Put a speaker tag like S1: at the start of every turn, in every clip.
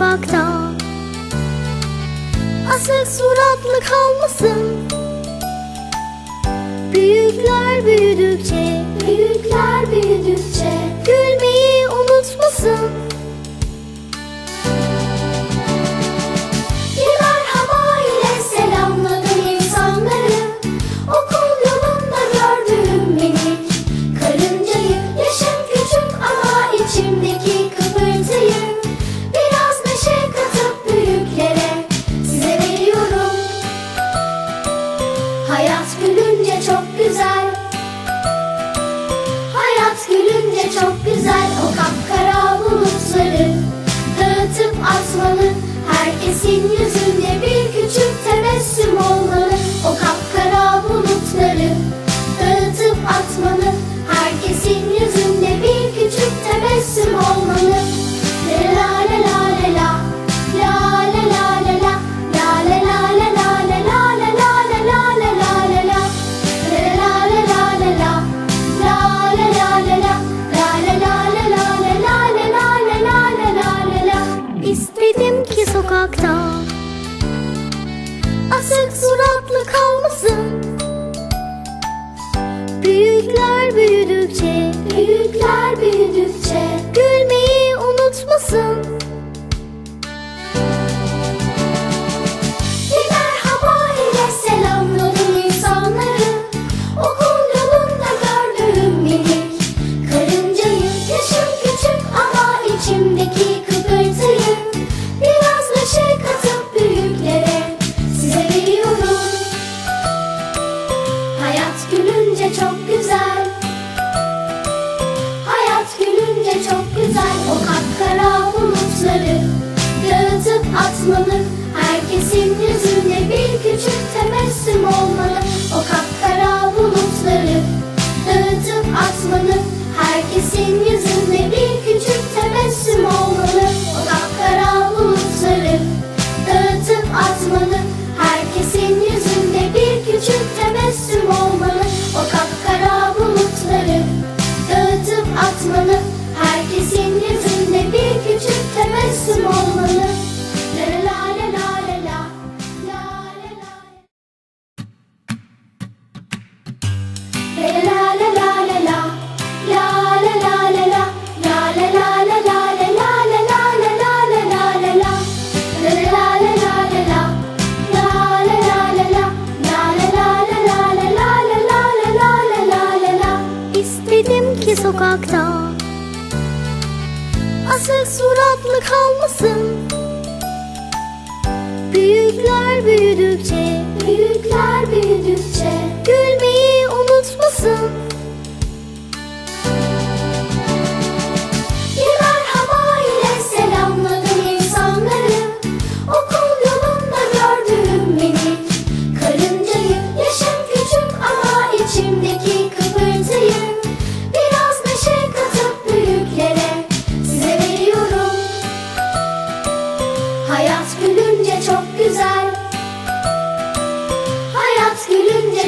S1: sokakta. Asık suratlı kalmasın. Büyükler büyüdükçe Suratlı kalmasın. Büyükler büyüdükçe Büyükler büyüdükçe güzel o kapkara bulutları Dağıtıp atmalı herkesin yüzünde bir küçük sokakta. Asık suratlı kalmasın. Büyükler büyüdükçe Büyükler büyüdükçe.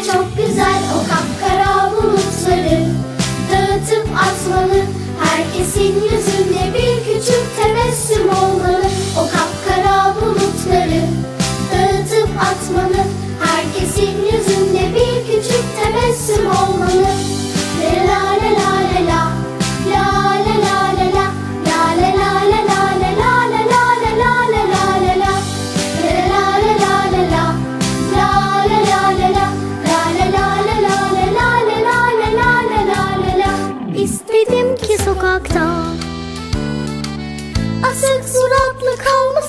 S1: çok güzel o kapkara. Suratlı kalmış